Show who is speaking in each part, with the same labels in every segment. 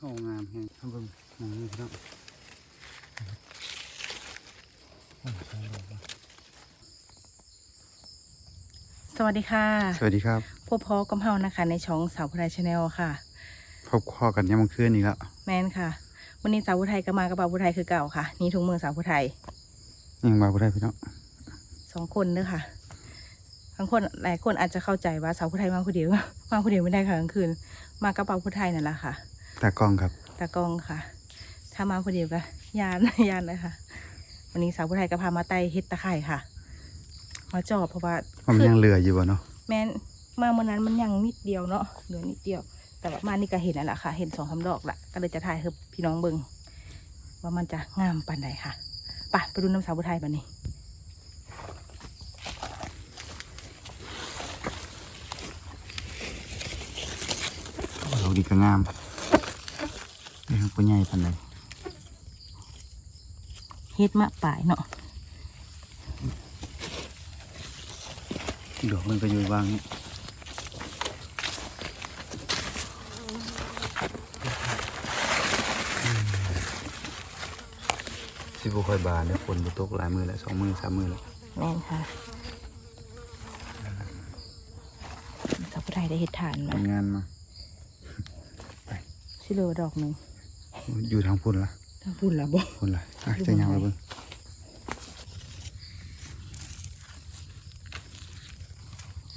Speaker 1: โอ้งามแฮงทำเบิ่งมองนี่พี่น้องโอ้ใช่เลยว่ะ
Speaker 2: สวัสดีค่ะ
Speaker 1: สวัสดีครับ
Speaker 2: พบพอกำเฮานะคะ ในช่องสาวผู้ไทยชาแนลค่ะ
Speaker 1: พบข้อกันยามมื้อคืนอีกแล้ว
Speaker 2: แมนค่ะ วันนี้สาวผู้ไทยก็มากับบ่าวผู้ไทยคือเก่าค่ะ นี่ถุงมือสาวผู้ไทย
Speaker 1: ยังมาบ่ได้พี่น้อง
Speaker 2: สองคนเด้อค่ะบางคนหลายคนอาจจะเข้าใจว่าสาวผู้ไทยมาผู้เดียวมาผู้เดียวไม่ได้ค่ะกลางคืน มากับบ่าวผู้ไทยนั่นแหละค่ะ
Speaker 1: ตากล้องครับ
Speaker 2: ตากล้องค่ะ ถ้ามาผู้เดียวก็ยานยานเลยค่ะวันนี้สาวผู้ไทยก็พามาไต่เฮ็ดตะไคร่ค่ะ มาจอบเพราะว่า
Speaker 1: ว่ามันยังเหลืออยู่บ่เนาะ
Speaker 2: แม้นมาเมื่อนั้นมันยังนิดเดียวเนาะ เหลือนิดเดียว แต่ว่ามานี่ก็เห็นแล้วล่ะค่ะ เห็นสองสามดอกละก็เลยจะถ่ายให้พี่น้องเบิ่งว่ามันจะงามปานใดค่ะ ไปไปดูน้ำสาวบุไทยบันนี้
Speaker 1: ดอกดีก็งามนี่ครั บผู้ใหญ่ปานใด
Speaker 2: เฮ็ดมะป่ายเนาะ
Speaker 1: ดอกมันก็อยู่วางนี่สิบ่ค่อยบานเด้อฝนบ่ตกหลายมื้อแล้วสองมื้อสามมื้อแล้ว
Speaker 2: แม่นค่ะสาวบุไทยได้เฮ็ดฐานมา
Speaker 1: ทำงานมา
Speaker 2: ชิเหลือดอกหนึ่ง
Speaker 1: อยู่ทางพุ่นละ
Speaker 2: ทางพุ่นละบ่
Speaker 1: พุ่นละอะจะยังมาเบิ่ง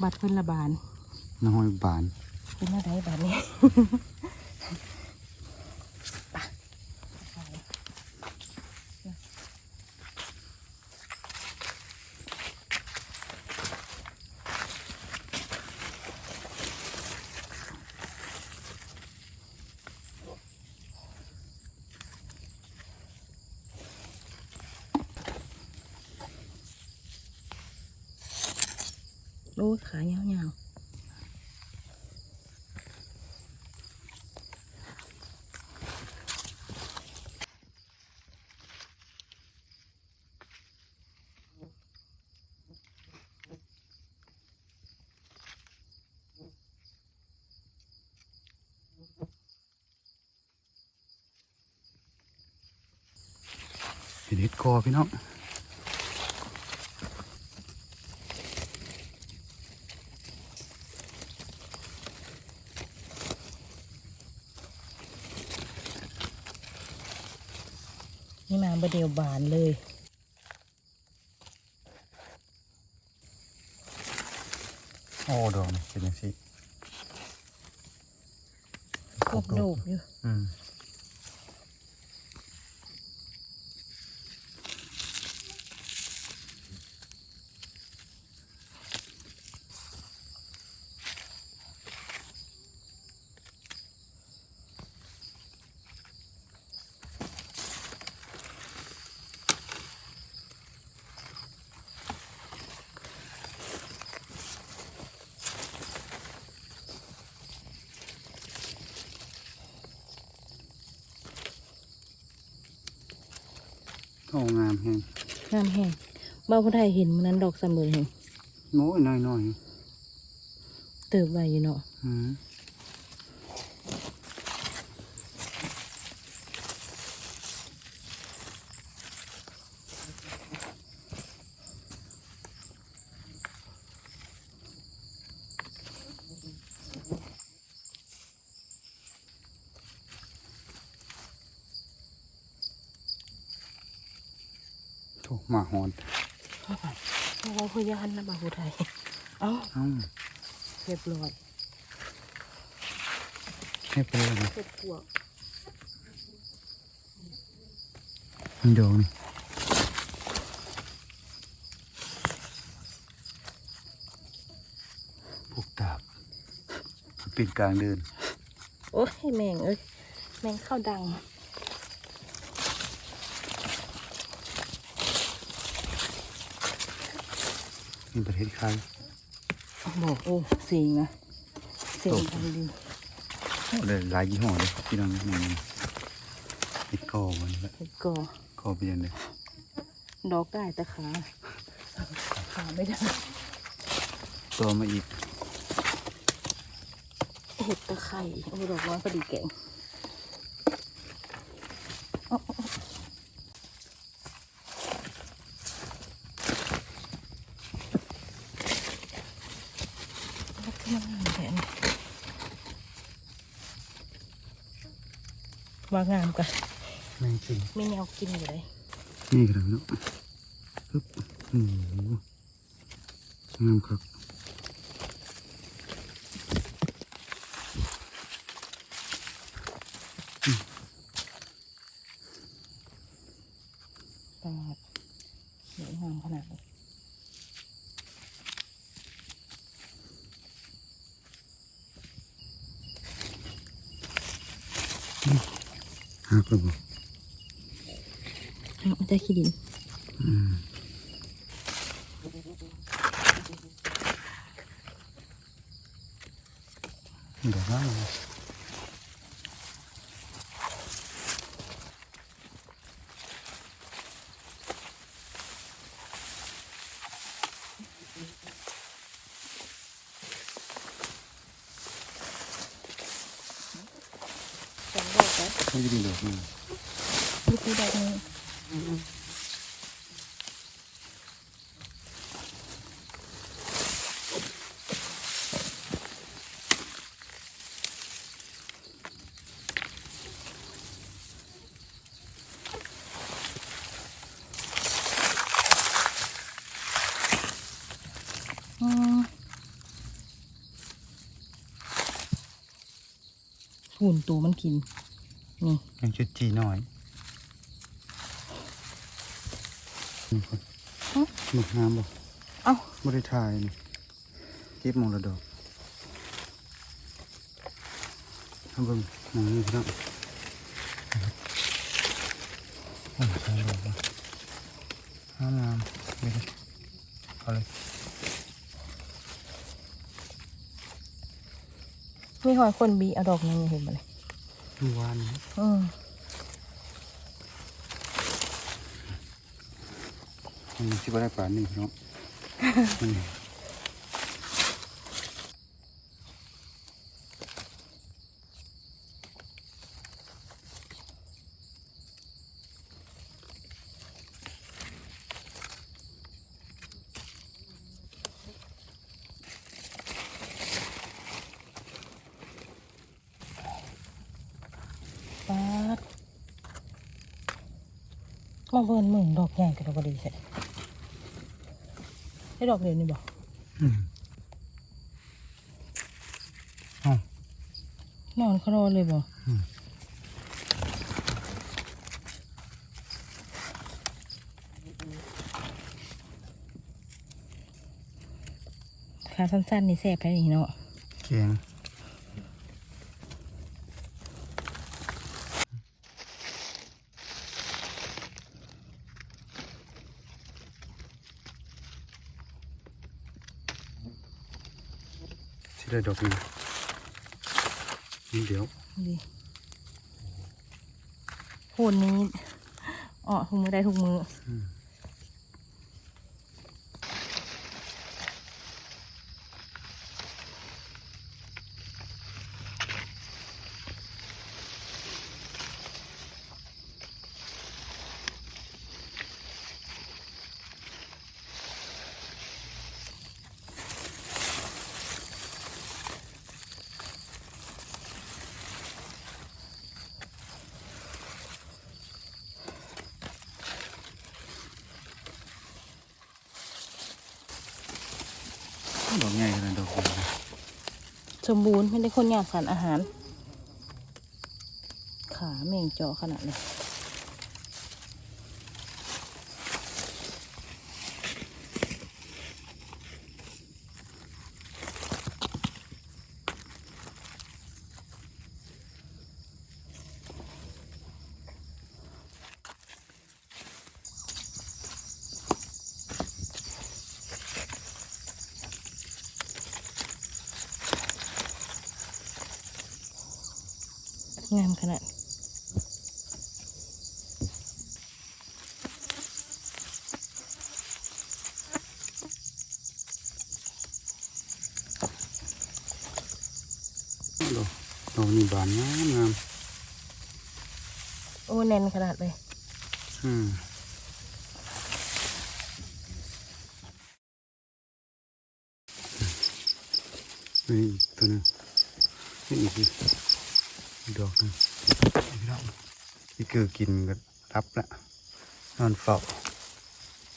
Speaker 2: บัดเพิ่นละบาน
Speaker 1: น้ำห้อยบาน
Speaker 2: เป็นอะไรบานนี้ ไป โอ้ยขายาวๆ
Speaker 1: เห็นเห็ดกอพี่น้อง
Speaker 2: นี่มาบดเดียวบานเลย
Speaker 1: โอ้ดอกนี่เป็นยังสิ
Speaker 2: ครบลูกอยู่
Speaker 1: อืม งามแฮง
Speaker 2: งามแห้งบ้าวผู้ไทยเห็นมันนั้นดอกสำเร็จเห็น
Speaker 1: โอ้ยน้อยน้อย
Speaker 2: เติบไว้อยู่เนาะ
Speaker 1: ๆอืม ถูกมาหอน
Speaker 2: โอ้พยานนะบ้าวผู้ไทยเอ้า
Speaker 1: เอ้า
Speaker 2: เรียบร้อย
Speaker 1: ให้ไปเลยนะ
Speaker 2: เก็บปวก
Speaker 1: นี่ดอกนี่พวกตาบเป็นกลางเดิน
Speaker 2: โอ้ยแมงเอ้ยแมงเข้าดัง
Speaker 1: นี่ประเทศไทย
Speaker 2: บอกโอ้เสียงนะเสียงดังดี
Speaker 1: เลยหลายยี่ห้อเลยพี่น้องนี่นี่ติดกอมันละ
Speaker 2: เห็ดก่อก
Speaker 1: อเป็นยังไง
Speaker 2: ดอกได้แต่ขาขาไม่ได้
Speaker 1: ต่อมาอีก
Speaker 2: เห็ดตะไคร่โอ้ดอกน้อยพอดีแกง แค่นี้ ว่างามกัน
Speaker 1: แมงกิน
Speaker 2: ไม่แนวกินอยู่เลย
Speaker 1: นี่กระดังเนาะปึ๊บโอ้โหงามครับ
Speaker 2: ปาดเหลืองามขนาดนี้
Speaker 1: หักระบอก
Speaker 2: เอามันจะขี้ดิน
Speaker 1: อืมดอกไม้
Speaker 2: สองด อกแล้ว
Speaker 1: ไม่ได้ดอกนี่
Speaker 2: นี่คือดอกนี้อืมหุ่นตัวมันกิน นี่
Speaker 1: ยังชุดจีน้อยนี่คน
Speaker 2: ฮะ
Speaker 1: หมึกน้ำบ่
Speaker 2: เอ้า
Speaker 1: ไม่ได้ถ่ายนี่เก็บหมองละดอกเอาเบิ่งหมองนี้พี่น้องโอ้ยใช่ดอกว่ะงามงามๆเดี๋ยวดิเอาเลย
Speaker 2: มีหอยคนบีเอาดอกนี้เห็นมาเลย
Speaker 1: เมื่อวานนี้
Speaker 2: อืม
Speaker 1: มันสิบ่ได้ป่านนี้พี่น้อง มา
Speaker 2: เบิ่นมึงดอกใหญ่กับดอกบดีใช่ได้ดอกเดียวนี่บอก
Speaker 1: อืมเอ้าน
Speaker 2: อนเขารอเลยบอก
Speaker 1: อืม
Speaker 2: ขาสั้นๆนี่แซ่บแพ้นี่เนาะ
Speaker 1: เกียง ได้ดอกหนึงนี่เดี๋ยว
Speaker 2: ดีโคนนี้อ๋อทุกมือได้ทุกมือ
Speaker 1: ดอกใหญ่ขนาดดอก
Speaker 2: สมบูรณ์ไม่ได้คนอยากสารอาหาร ขาแม่งเจาะขนาดเลย งามขนาด
Speaker 1: ดอกดอกนี่บานงามงาม
Speaker 2: โอ้แน่นขนาดเลย
Speaker 1: อืมนี่อีกตัวหนึงนี่อีกอีกอีก ดอกหนึงอีกดอกที่เกิดกินก็รับละนอนเฝ้า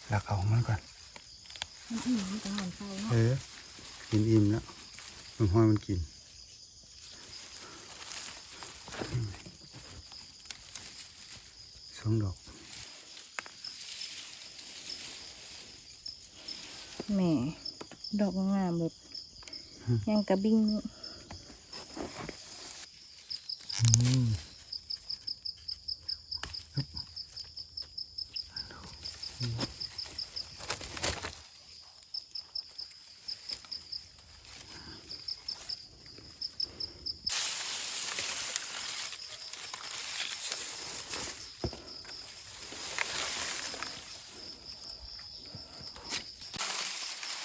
Speaker 1: หลักเอาของมันก่อน
Speaker 2: มันอิ่มมันจะหอนเศร้า
Speaker 1: เอ
Speaker 2: เนาะ
Speaker 1: อกินอิ่มแล้วมันห้อยมันกินสองดอก
Speaker 2: แหม่ดอกงามแบบยังกระบิ้ง
Speaker 1: อืม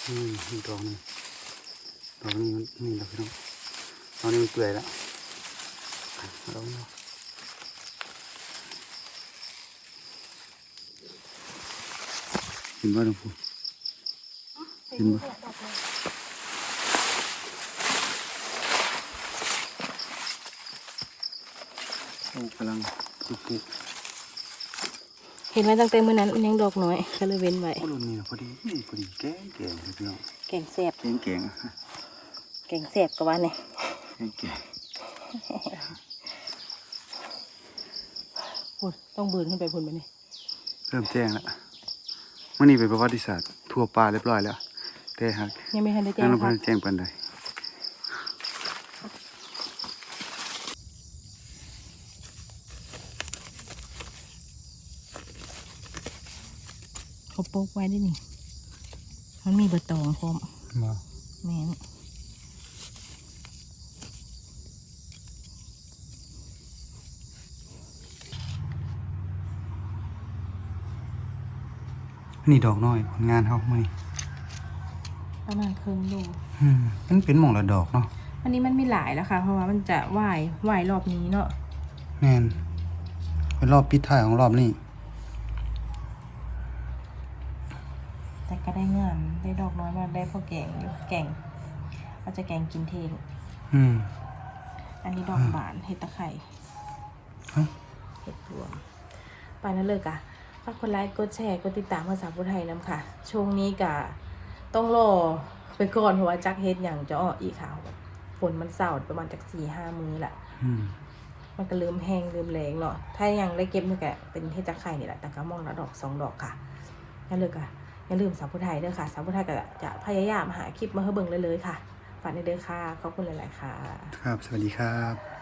Speaker 1: อืมอีกดอกนึงดอกนี้มันนี่ดอกพี่น้องดอกนี้มันเปื่อยแล้ว ดอกนี้เห็นว่าหลวงปู่เห็นบ่โอ้กำลังสุกๆ
Speaker 2: เห็นไหมตั้งแต่เมื่อนั้นมันยังดอกน้อยก็เลยเว้นไว้
Speaker 1: โอ้รุ่นนี้นะพอดีนี่พอดีแก่แก่เลยพี่น้อง
Speaker 2: แกงแสบ
Speaker 1: แก่แก่อะ
Speaker 2: แกงแสบก็ว่าเนี่ย
Speaker 1: แก่แก่
Speaker 2: พูดต้องบืนขึ้นไปพูนไปนี่
Speaker 1: เริ่มแจ้งแล้วมื่อนี้เป็นประวัติศาสตร์ทั่วปลาเรียบร้อยแล้ว แต่หาก
Speaker 2: ยังไม่ทันได้แจ้
Speaker 1: ยัง
Speaker 2: ง
Speaker 1: เรา
Speaker 2: ครั
Speaker 1: เพิ่
Speaker 2: บ
Speaker 1: งแจ้งปันใด
Speaker 2: เขาโป๊กไว้ด้วยนี่มันมีใบตองพร้อม
Speaker 1: มา
Speaker 2: แม่น
Speaker 1: นนี้ดอกน้อยผลงานเขามื่อนี้
Speaker 2: ประมาณครึ่งโล
Speaker 1: อืมมันเป็นหม่องละดอกเนาะ
Speaker 2: อันนี้มันมีหลายแล้วค่ะ เพราะว่ามันจะไหวไหวรอบนี้เนาะ
Speaker 1: แม่นเป็นรอบปิดท้ายของรอบนี้
Speaker 2: แต่ก็ได้งานได้ดอกน้อยมาได้พอแกงอยู่แกงอาจจะแกงกินเทง
Speaker 1: อืม
Speaker 2: อันนี้ดอกบานเห็ดตะไคร่
Speaker 1: เอ้า
Speaker 2: เห็ดรวมไปนั่นเลยกะ ฝากกดไลค์กดแชร์กดติดตามภาษาพุทธไทยน้ำค่ะ ช่วงนี้กะต้องรอไปก่อนเพราะว่าจักเฮ็ดอย่างจะออกอีกค่ะฝนมันเศร้าประมาณจากสี่ห้ามือแหละ
Speaker 1: อืม
Speaker 2: มันก็เริ่มแห้งเริ่มแรงเนาะถ้ายังได้เก็บนี่ก็เป็นเทศจักไข่นี่แหละแต่ก็มองละดอกสองดอกค่ะอย่าลืมค่ะอย่าลืมสาวผู้ไทยเด้อค่ะ สาวผู้ไทยก็จะพยายามหาคลิปมาให้เบิ่งเลยๆค่ะฝากในเด้อค่ะขอบคุณหลาย ๆ ค่ะ
Speaker 1: ครับ สวัสดีครับ